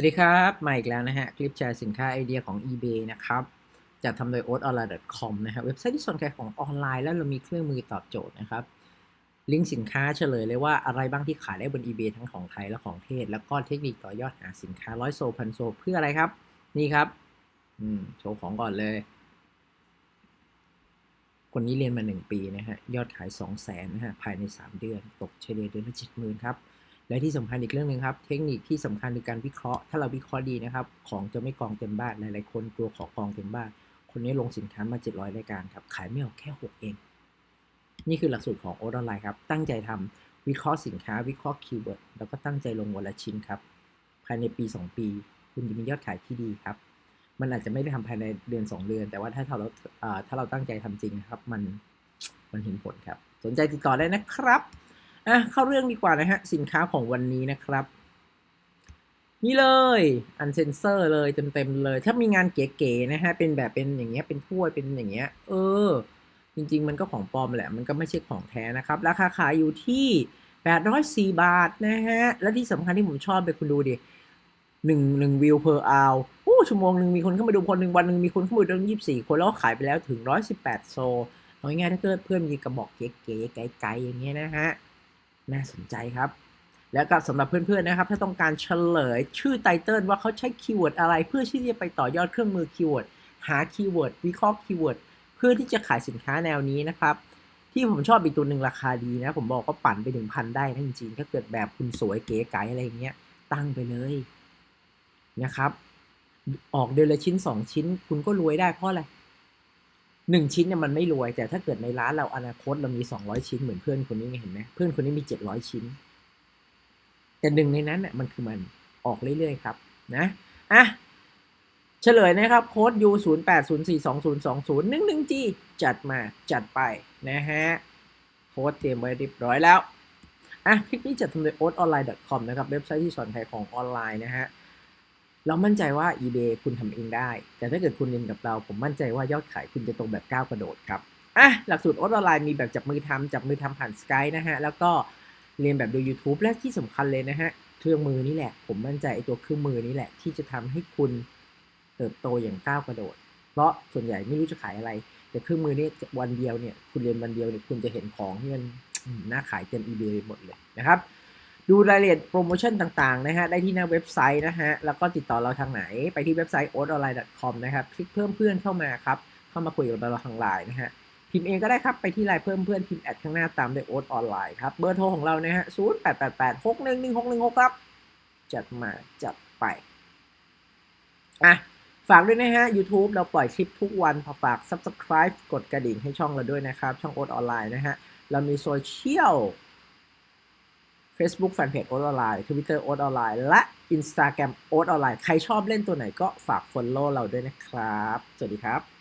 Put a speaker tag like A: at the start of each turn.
A: สวัสดีครับ มาอีกแล้วนะฮะ คลิปแชร์สินค้าไอเดียของ eBay นะครับจะทำโดย o t o n l i n e c o m นะฮะเว็บไซต์ที่สนใจของออนไลน์แล้วเรามีเครื่องมือตอบโจทย์นะครับ ลิงก์สินค้าเฉลยเลยว่าอะไรบ้างที่ขายได้บน eBay ทั้งของไทยและของเทศ แล้วก็เทคนิคต่อยอดหาสินค้าร้อยโซพันโซเพื่ออะไรครับ นี่ครับอืมโชว์ของก่อนเลย คนนี้เรียนมา 1 ปีนะฮะยอดขาย 2 0 0แสนนะฮะภายใน 3 เดือนตกเฉลี่ยเดือนละ7 0,000ครับ และที่สำคัญอีกเรื่องหนึ่งครับ เทคนิคที่สำคัญคือการวิเคราะห์ ถ้าเราวิเคราะห์ดีนะครับ ของจะไม่กองเต็มบ้าน หลายๆคนกลัวของกองเต็มบ้าน คนนี้ลงสินค้ามา 700 รายการครับ ขายไม่ออกแค่ 6 เอง นี่คือหลักสูตรของโอ o ไลน์ครับ ตั้งใจทำวิเคราะห์สินค้า วิเคราะห์คีย์เวิร์ด แล้วก็ตั้งใจลงวันละชิ้นครับ ภายในปี 2 ปี คุณจะมียอดขายที่ดีครับ มันอาจจะไม่ได้ทำภายในเดือน 2 เดือน แต่ว่าถ้าเราเอ่อถ้าเราตั้งใจทำจริงนะครับ มัน มันเห็นผลครับ สนใจติดต่อได้นะครับ อะเข้าเรื่องดีกว่านะฮะ สินค้าของวันนี้นะครับ นี่เลยอันเซนเซอร์เลยเต็มๆเลย ถ้ามีงานเก๋ๆนะฮะ เป็นแบบเป็นอย่างเงี้ยเป็นถ้วยเป็นอย่างเงี้ย เออ จริง ๆ มันก็ของปลอมแหละ มันก็ไม่ใช่ของแท้นะครับ ราคาขายอยู่ที่804 บาทนะฮะ และที่สำคัญที่ผมชอบเลยคุณดูดิหนึ่งหนึ่งวิวเพอร์อาวโอ้ชั่วโมงหนึ่งมีคนเข้ามาดูคนหนึ่งวันหนึ่งมีคนเข้ามาดูตั้งยี่สิบสี่คนแล้วก็ขายไปแล้วถึง118โซเอาง่ายๆถ้าเกิดเพื่อนมีกระบอกเก๋ๆไกลๆอย่างเงี้ยนะฮะ น่าสนใจครับ แล้วก็สำหรับเพื่อนๆนะครับ ถ้าต้องการเฉลยชื่อไตเติลว่าเขาใช้คีย์เวิร์ดอะไร เพื่อที่จะไปต่อยอดเครื่องมือคีย์เวิร์ดหาคีย์เวิร์ดวิเคราะห์คีย์เวิร์ดเพื่อที่จะขายสินค้าแนวนี้นะครับ ที่ผมชอบอีกตัวหนึ่งราคาดีนะ ผมบอกว่าปั่นไปถึงพันได้นะจริงๆถ้าเกิดแบบคุณสวยเก๋ไก๋อะไรอย่างเงี้ยตั้งไปเลยนะครับ ออกเดือนละชิ้นสองชิ้น คุณก็รวยได้เพราะอะไร หนึ่งชิ้นเนี่ยมันไม่รวย แต่ถ้าเกิดในร้านเราอนาคตเรามีสองร้อยชิ้นเหมือนเพื่อนคนนี้ไงเห็นไหมเพื่อนคนนี้มีเจ็ดร้อยชิ้น แต่หนึ่งในนั้นเนี่ยมันคือมันออกเรื่อยๆครับ นะอะเฉลยนะครับโค้ด U 0 8 0 4 2 0 2 0 1 1 G จัดมาจัดไปนะฮะโค้ดเตรียมไว้เรียบร้อยแล้วอะคลิปนี้จัดทำโดย o a t o n l i n e c o m นะครับ เว็บไซต์ที่สอนขายของออนไลน์นะฮะ เรามั่นใจว่า eBay คุณทำเองได้ แต่ถ้าเกิดคุณเรียนกับเรา ผมมั่นใจว่ายอดขายคุณจะตรงแบบก้าวกระโดดครับ อะ หลักสูตรอออนไลน์มีแบบจับมือทำจับมือทำผ่าน Skype นะฮะ แล้วก็เรียนแบบดู YouTube และที่สำคัญเลยนะฮะ เครื่องมือนี่แหละ ผมมั่นใจไอ้ตัวเครื่องมือนี่แหละ ที่จะทำให้คุณเติบโตอย่างก้าวกระโดด เพราะส่วนใหญ่ไม่รู้จะขายอะไร แต่เครื่องมือนี่วันเดียวเนี่ย คุณเรียนวันเดียวเนี่ย คุณจะเห็นของที่มันน่าขายเต็ม eBay ไปหมดเลยนะครับ ดูรายละเอียดโปรโมชั่นต่างๆนะฮะได้ที่หน้าเว็บไซต์นะฮะแล้วก็ติดต่อเราทางไหนไปที่เว็บไซต์ o t o n l i n e c o m นะครับคลิกเพิ่มเพื่อนเข้ามาครับเข้ามาคุยกับเราทางไลน์นะฮะพิมพ์เองก็ได้ครับไปที่ไลน์เพิ่มเพื่อนพิมพ์แอดข้างหน้าตามด้วยโอ๊ตออนไลน์ครับเบอร์โทรของเรานะฮะ0 8 8 8 6 1 1 6 1 6ครับจัดมาจัดไปอะฝากด้วยนะฮะ YouTube เราปล่อยคลิปทุกวันพอฝาก Subscribe กดกระดิ่งให้ช่องเราด้วยนะครับ ช่องโอ๊ตออนไลน์นะฮะ เรามีโซเชียล Facebook Fanpage โอ๊ตออนไลน์ Twitter โอ๊ตออนไลน์และ Instagram โอ๊ตออนไลน์ใครชอบเล่นตัวไหนก็ฝาก Follow เราด้วยนะครับ สวัสดีครับ